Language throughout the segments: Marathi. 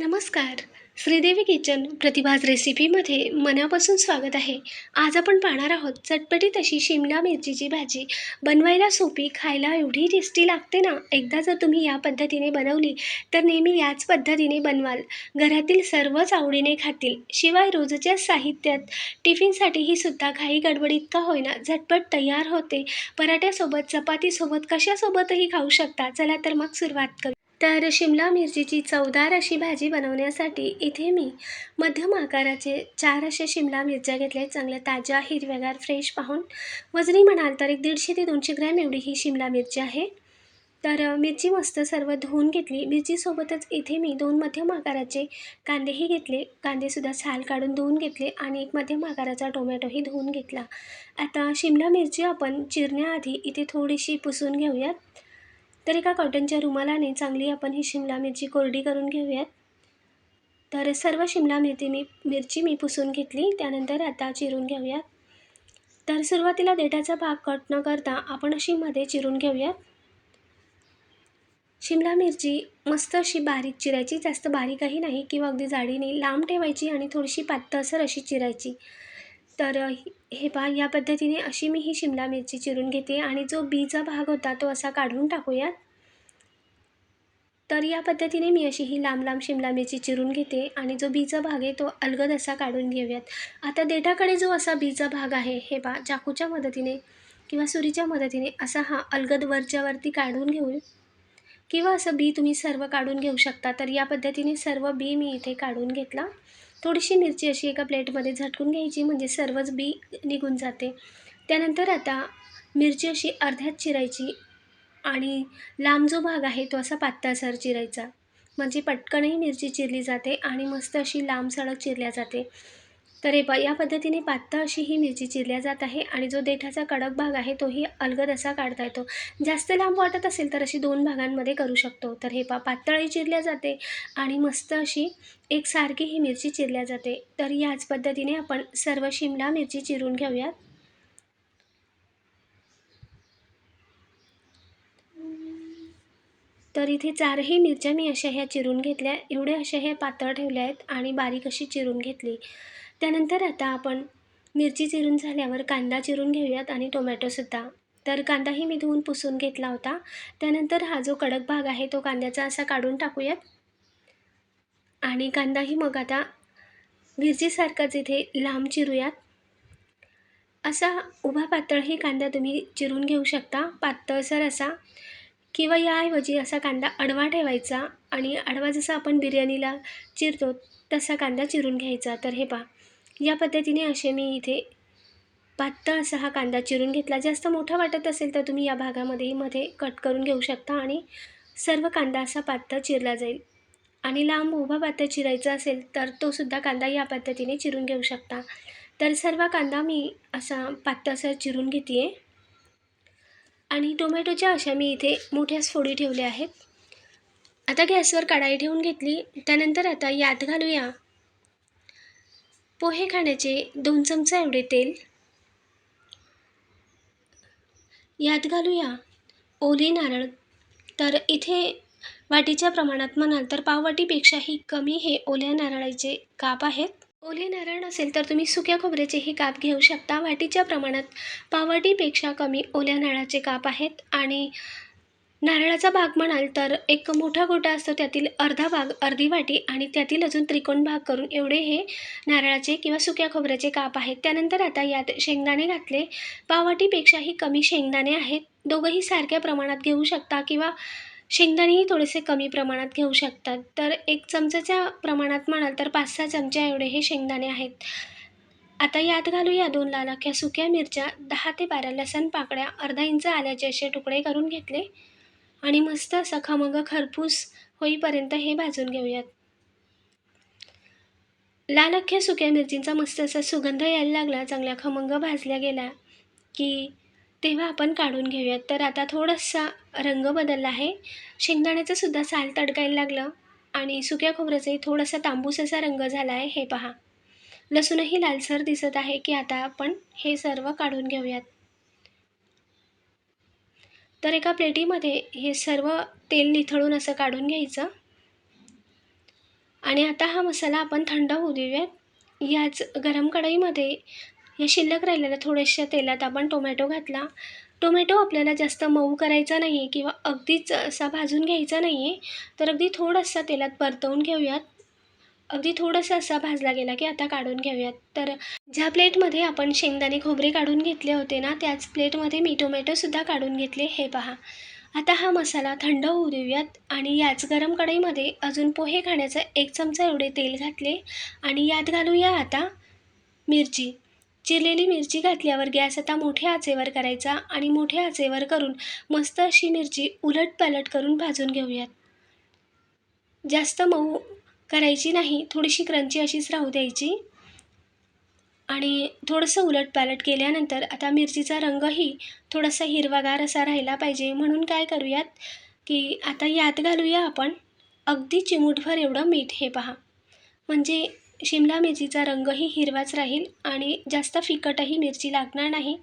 नमस्कार. श्रीदेवी किचन प्रतिभाज रेसिपीमध्ये मनापासून स्वागत आहे. आज आपण पाहणार आहोत चटपटीत अशी शिमला मिरचीची भाजी. बनवायला सोपी खायला एवढी टेस्टी लागते ना? एकदा जर तुम्ही या पद्धतीने बनवली तर नेहमी याच पद्धतीने बनवाल. घरातील सर्वच आवडीने खातील. शिवाय रोजच्या साहित्यात टिफिनसाठीही सुद्धा घाई गडबडीत का होईना झटपट तयार होते. पराठ्यासोबत चपातीसोबत कशासोबतही खाऊ शकता. चला तर मग सुरुवात करू. तर शिमला मिरचीची चवदार अशी भाजी बनवण्यासाठी इथे मी मध्यम आकाराचे चार असे शिमला मिरच्या घेतल्या चांगल्या ताज्या हिरव्यागार फ्रेश पाहून. वजनी म्हणाल तर एक दीडशे ते दोनशे ग्रॅम एवढी ही शिमला मिरची आहे. तर मिरची मस्त सर्व धुवून घेतली. मिरचीसोबतच इथे मी दोन मध्यम आकाराचे कांदेही घेतले. कांदेसुद्धा छाल काढून धुवून घेतले आणि एक मध्यम आकाराचा टोमॅटोही धुवून घेतला. आता शिमला मिरची आपण चिरण्याआधी इथे थोडीशी पुसून घेऊयात. तर एका कॉटनच्या रुमालाने चांगली आपण ही शिमला मिरची कोरडी करून घेऊयात. तर सर्व शिमला मिरची मी मिरची मी पुसून घेतली त्यानंतर आता चिरून घेऊयात. तर सुरुवातीला देठाचा भाग कट न करता आपण अशी मध्ये चिरून घेऊयात. शिमला मिरची मस्त अशी बारीक चिरायची जास्त बारीकही नाही किंवा अगदी जाडीने नाही लांब ठेवायची आणि थोडीशी पातळसर अशी चिरायची. तर हे पहा या पद्धतीने अशी मी ही शिमला मिरची चिरून घेते आणि जो बीचा भाग होता तो असा काढून टाकूयात. तर या पद्धतीने मी अशी ही लांब लांब शिमला मिरची चिरून घेते आणि जो बीचा भाग आहे तो अलगद असा काढून घेऊयात. आता देठाकडे जो असा बीचा भाग आहे हे पहा चाकूच्या मदतीने किंवा सुरीच्या मदतीने असा हा अलगद वरच्यावरती काढून घेऊ किंवा असं बी तुम्ही सर्व काढून घेऊ शकता. तर या पद्धतीने सर्व बी मी इथे काढून घेतला. थोडीशी मिरची अशी एका प्लेटमध्ये झटकून घ्यायची म्हणजे सर्वच बी निघून जाते. त्यानंतर आता मिरची अशी अर्ध्यात चिरायची आणि लांब जो भाग आहे तो असा पातळसर चिरायचा. म्हणजे पटकनही मिरची चिरली जाते आणि मस्त अशी लांब सडक चिरल्या जाते. तर हे प या पद्धतीने पातळ अशी ही मिरची चिरल्या जात आहे आणि जो देठाचा कडक भाग आहे तोही अलगद असा काढता येतो. जास्त लांब वाटत असेल तर अशी दोन भागांमध्ये करू शकतो. तर हे पा पातळही चिरल्या जाते आणि मस्त अशी एकसारखी ही मिरची चिरल्या जाते. तर याच पद्धतीने आपण सर्व शिमला मिरची चिरून घेऊयात. तर इथे चारही मिरच्या मी अशा ह्या चिरून घेतल्या. एवढ्या अशा ह्या पातळ ठेवल्या आहेत आणि बारीक अशी चिरून घेतली. त्यानंतर आता आपण मिरची चिरून झाल्यावर कांदा चिरून घेऊयात आणि टोमॅटोसुद्धा तर कांदाही मी धुवून पुसून घेतला होता. त्यानंतर हा जो कडक भाग आहे तो कांद्याचा असा काढून टाकूयात. आणि कांदाही मग आता मिरचीसारखाच इथे लांब चिरूयात. असा उभा पातळही कांदा तुम्ही चिरून घेऊ शकता. पातळसर असा किंवा याऐवजी असा कांदा आडवा ठेवायचा आणि आडवा जसा आपण बिर्याणीला चिरतो तसा कांदा चिरून घ्यायचा. तर हे पहा. या पद्धतीने असे मी इथे पातळ असा हा कांदा चिरून घेतला. जास्त मोठा वाटत असेल तर तुम्ही या भागामध्येही मध्ये कट करून घेऊ शकता आणि सर्व कांदा असा पातळ चिरला जाईल. आणि लांब उभा पातळ चिरायचा असेल तर तो सुद्धा कांदा या पद्धतीने चिरून घेऊ शकता. तर सर्व कांदा मी असा पातळसर चिरून घेते आहे आणि टोमॅटोच्या अशा मी इथे मोठ्याच फोडी ठेवल्या आहेत. आता गॅसवर कढाई ठेवून घेतली. त्यानंतर आता यात घालूया पोहे खाण्याचे दोन चमचा एवढे तेल. यात घालूया ओले नारळ. तर इथे वाटीच्या प्रमाणात म्हणाल तर पाववाटीपेक्षाही कमी हे ओल्या नारळाचे काप आहेत. ओले नारळ नसेल तर तुम्ही सुक्या खोबऱ्याचेही काप घेऊ शकता. वाटीच्या प्रमाणात पाववाटीपेक्षा कमी ओल्या नारळाचे काप आहेत आणि नारळाचा भाग म्हणाल तर एक मोठा गोटा असतो त्यातील अर्धा भाग अर्धी वाटी आणि त्यातील अजून त्रिकोण भाग करून एवढे हे नारळाचे किंवा सुक्या खोबऱ्याचे काप आहेत. त्यानंतर आता यात शेंगदाणे घातले. पाववाटीपेक्षाही कमी शेंगदाणे आहेत. दोघंही सारख्या प्रमाणात घेऊ शकता किंवा शेंगदाणेही थोडेसे कमी प्रमाणात घेऊ शकतात तर एक चमचाच्या प्रमाणात म्हणाल तर पाच सहा चमच्या एवढे हे शेंगदाणे आहेत. आता यात घालूया दोन लाल सुक्या मिरच्या दहा ते बारा लसण पाकळ्या अर्धा इंच आल्याचे असे तुकडे करून घेतले. आणि मस्त असा खमंग खरपूस होईपर्यंत हे भाजून घेऊयात. लाल अख्ख्या सुक्या मिरचींचा मस्त असा सुगंध यायला लागला. चांगल्या खमंग भाजल्या गेला की तेव्हा आपण काढून घेऊयात. तर आता थोडासा रंग बदलला आहे. शेंगदाण्याचं सुद्धा साल तडकायला लागलं आणि सुक्या खोबऱ्याचाही थोडासा तांबूस असा रंग झाला आहे. हे पहा. लसूणही लालसर दिसत आहे की आता आपण हे सर्व काढून घेऊयात. तर एका प्लेटीमध्ये हे सर्व तेल निथळून असं काढून घ्यायचं. आणि आता हा मसाला आपण थंड होऊ देऊयात. याच गरम कढईमध्ये या शिल्लक राहिलेल्या थोड्याशा तेलात आपण टोमॅटो घातला. टोमॅटो आपल्याला जास्त मऊ करायचा नाही आहे किंवा अगदीच असा भाजून घ्यायचा नाही आहे तर अगदी थोडासा तेलात परतवून घेऊयात. अगदी थोडंसं असा भाजला गेला की आता काढून घेऊयात. तर ज्या प्लेटमध्ये आपण शेंगदाणे खोबरे काढून घेतले होते ना त्याच प्लेटमध्ये मी टोमॅटोसुद्धा काढून घेतले. हे पहा. आता हा मसाला थंड होऊ देऊयात आणि याच गरम कढईमध्ये अजून पोहे खाण्याचं एक चमचा एवढे तेल घातले आणि यात घालूया आता मिरची. चिरलेली मिरची घातल्यावर गॅस आता मोठ्या आचेवर करायचा आणि मोठ्या आचेवर करून मस्त अशी मिरची उलट पलट करून भाजून घेऊयात. जास्त मऊ करायची नाही थोडीशी क्रंची अशीच राहू द्यायची. आणि थोडंसं उलट पालट केल्यानंतर आता मिरचीचा रंगही थोडासा हिरवागार असा राहिला पाहिजे. म्हणून काय करूयात की आता यात घालूया आपण अगदी चिमूटभर एवढं मीठ हे पहा. म्हणजे शिमला मिरचीचा रंगही हिरवाच राहील आणि जास्त फिकटही मिरची लागणार नाही.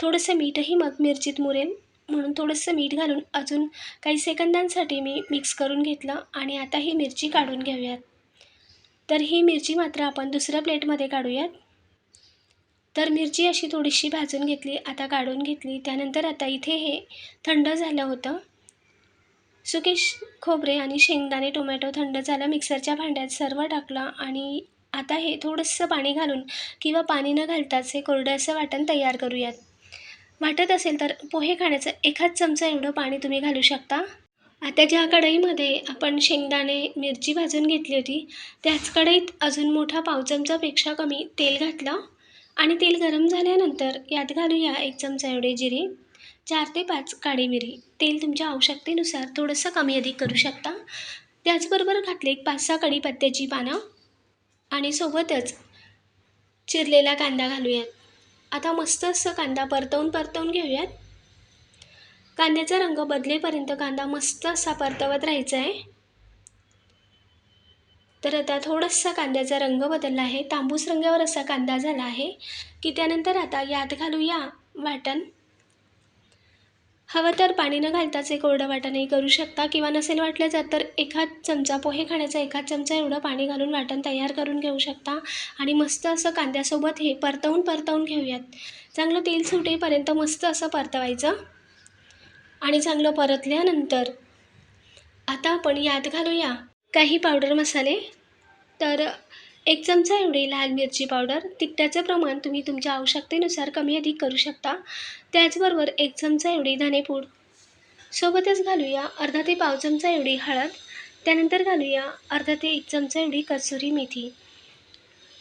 थोडंसं मीठही मग मिरचीत मुरेल. म्हणून थोडंसं मीठ घालून अजून काही सेकंदांसाठी मी मिक्स करून घेतलं आणि आता ही मिरची काढून घेऊयात. तर ही मिरची मात्र आपण दुसऱ्या प्लेटमध्ये काढूयात. तर मिरची अशी थोडीशी भाजून घेतली आता काढून घेतली. त्यानंतर आता इथे हे थंड झालं होतं. सुके खोबरे आणि शेंगदाणे टोमॅटो थंड झालं. मिक्सरच्या भांड्यात सर्व टाकलं आणि आता हे थोडंसं पाणी घालून किंवा पाणी न घालताच हे कोरडं असं वाटण तयार करूयात. वाटत असेल तर पोहे खाण्याचं एखाद चमचा एवढं पाणी तुम्ही घालू शकता. आता ज्या कढईमध्ये आपण शेंगदाणे मिरची भाजून घेतली होती त्याच कढईत अजून मोठा पाव चमचापेक्षा कमी तेल घातलं आणि तेल गरम झाल्यानंतर यात घालूया एक चमचा एवढे जिरे चार ते पाच काळी मिरी. तेल तुमच्या आवश्यकतेनुसार थोडंसं कमी अधिक करू शकता. त्याचबरोबर घातले एक पाच सहा कढीपत्त्याची पानं आणि सोबतच चिरलेला कांदा घालूयात. आता मस्त असं कांदा परतवून परतवून घेऊयात. कांद्याचा रंग बदलेपर्यंत कांदा मस्त असा परतवत राहायचा आहे तर आता थोडासा कांद्याचा रंग बदलला आहे. तांबूस रंगावर असा कांदा झाला आहे की त्यानंतर आता यात घालूया वाटण. हवं तर पाणी न घालताच एक कोरडं वाटणही करू शकता किंवा नसेल वाटलं जात तर एखाद चमचा पोहे खाण्याचा एखाद चमचा एवढं पाणी घालून वाटण तयार करून घेऊ शकता. आणि मस्त असं कांद्यासोबत हे परतवून परतवून घेऊयात. चांगलं तेल सुटेपर्यंत मस्त असं परतवायचं. आणि चांगलं परतल्यानंतर आता आपण यात घालूया काही पावडर मसाले. तर एक चमचा एवढी लाल मिरची पावडर. तिखटाचं प्रमाण तुम्ही तुमच्या आवश्यकतेनुसार कमी अधिक करू शकता. त्याचबरोबर एक चमचा एवढी धनेपूड. सोबतच घालूया अर्धा ते पाव चमचा एवढी हळद. त्यानंतर घालूया अर्धा ते एक चमचा एवढी कसुरी मेथी.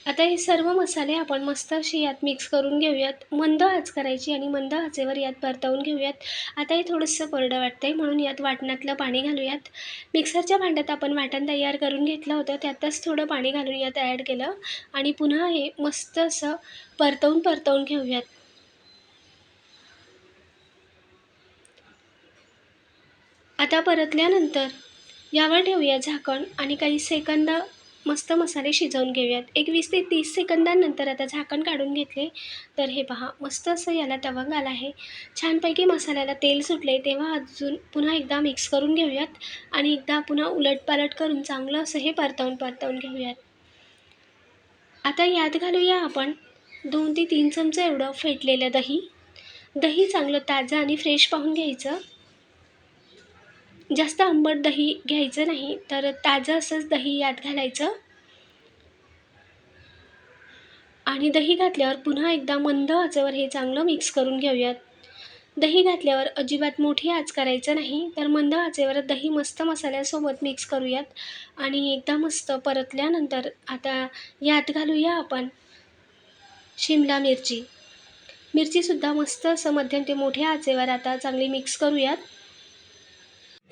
आता हे सर्व मसाले आपण मस्त असे यात मिक्स करून घेऊयात. मंद आच करायची आणि मंद आचेवर यात परतवून घेऊयात. आता हे थोडंसं कोरडं वाटतं आहे म्हणून यात वाटणातलं पाणी घालूयात. मिक्सरच्या भांड्यात आपण वाटण तयार करून घेतलं होतं त्यातच थोडं पाणी घालून यात ॲड केलं आणि पुन्हा हे मस्त असं परतवून परतवून घेऊयात. आता परतल्यानंतर यावर ठेवूया झाकण आणि काही सेकंद मस्त मसाले शिजवून घेऊयात. एक वीस ते तीस सेकंदांनंतर आता झाकण काढून घेतले. तर हे पहा मस्त असं याला तवंग आला आहे. छानपैकी मसाल्याला तेल सुटले तेव्हा अजून पुन्हा एकदा मिक्स करून घेऊयात. आणि एकदा पुन्हा उलटपालट करून चांगलं असं हे परतवून परतवून घेऊयात. आता यात घालूया आपण दोन ते तीन चमचे एवढं फेटलेलं दही. दही चांगलं ताजं आणि फ्रेश पाहून घ्यायचं. जास्त आंबट दही घ्यायचं नाही तर ताजं असंच दही यात घालायचं. आणि दही घातल्यावर पुन्हा एकदा मंद आचेवर हे चांगलं मिक्स करून घेऊयात. दही घातल्यावर अजिबात मोठी आच करायचं नाही तर मंद आचेवर दही मस्त मसाल्यासोबत मिक्स करूयात. आणि एकदा मस्त परतल्यानंतर आता यात घालूया आपण शिमला मिरची. मिरचीसुद्धा मस्त असं मध्यम ते मोठ्या आचेवर आता चांगली मिक्स करूयात.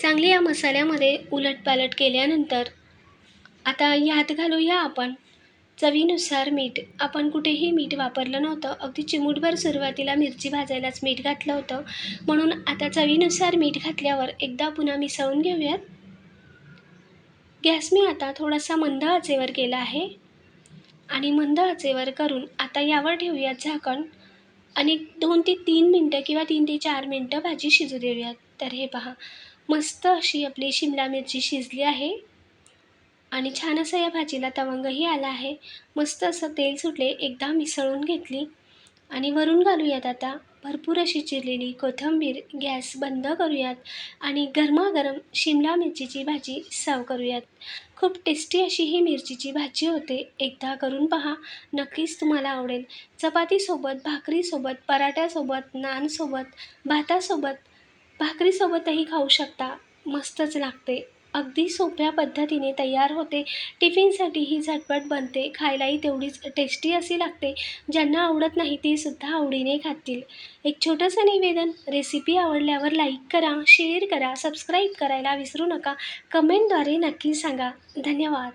चांगली या मसाल्यामध्ये उलटपालट केल्यानंतर आता यात घालूया आपण चवीनुसार मीठ. आपण कुठेही मीठ वापरलं नव्हतं. अगदी चिमूटभर सुरुवातीला मिरची भाजायलाच मीठ घातलं होतं. म्हणून आता चवीनुसार मीठ घातल्यावर एकदा पुन्हा मिसळून घेऊयात. गॅस मी आता थोडासा मंद आचेवर केला आहे. आणि मंद आचेवर करून आता यावर ठेवूयात झाकण. आणि दोन ते तीन मिनटं किंवा तीन ते चार मिनटं भाजी शिजू देऊयात. तर हे पहा. मस्त अशी आपली शिमला मिरची शिजली आहे. आणि छान असं या भाजीला तवंगही आला आहे. मस्त असं तेल सुटले एकदा मिसळून घेतली. आणि वरून घालूयात आता भरपूर अशी चिरलेली कोथिंबीर गॅस बंद करूयात. आणि गरमागरम शिमला मिरचीची भाजी सर्व करूयात. खूप टेस्टी अशी ही मिरचीची भाजी होते. एकदा करून पहा नक्कीच तुम्हाला आवडेल. चपातीसोबत भाकरीसोबत पराठ्यासोबत नानसोबत भातासोबत भाकरीसोबतही खाऊ शकता. मस्तच लागते. अगदी सोप्या पद्धतीने तयार होते. टिफिनसाठी ही झटपट बनते. खायलाही तेवढीच टेस्टी अशी लागते. ज्यांना आवडत नाही ते सुद्धा आवडीने खातील. एक छोटंसं निवेदन रेसिपी आवडल्यावर लाईक करा शेअर करा सबस्क्राईब करायला विसरू नका. कमेंटद्वारे नक्की सांगा. धन्यवाद.